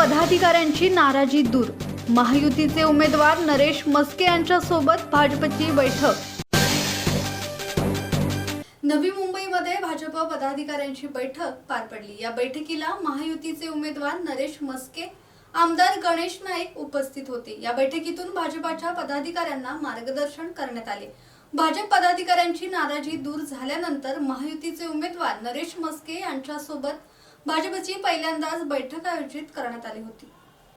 पदाधिकाऱ्यांची नाराजी दूर. महायुतीचे उमेदवार नरेश मस्के यांच्यासोबत भाजपची बैठक. नवी मुंबईमध्ये भाजप पदाधिकाऱ्यांची बैठक पार पडली. या बैठकीला महायुतीचे उमेदवार नरेश मस्के आमदार गणेश नाईक उपस्थित होते. या बैठकीतून भाजपाच्या पदाधिकाऱ्यांना मार्गदर्शन करण्यात आले. भाजप पदाधिकाऱ्यांची नाराजी दूर झाल्यानंतर महायुतीचे उमेदवार नरेश मस्के यांच्यासोबत भाजपची पहिल्यांदाच बैठक आयोजित करण्यात आली होती.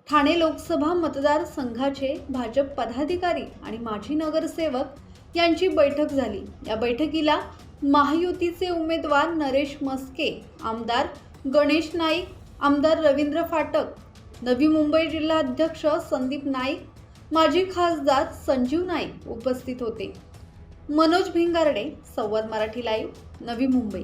ठाणे लोकसभा मतदारसंघाचे भाजप पदाधिकारी आणि माजी नगरसेवक यांची बैठक झाली. या बैठकीला महायुतीचे उमेदवार नरेश मस्के आमदार गणेश नाईक आमदार रवींद्र फाटक नवी मुंबई जिल्हा अध्यक्ष संदीप नाईक माजी खासदार संजीव नाईक उपस्थित होते. मनोज भिंगारडे संवाद मराठी लाईव्ह नवी मुंबई.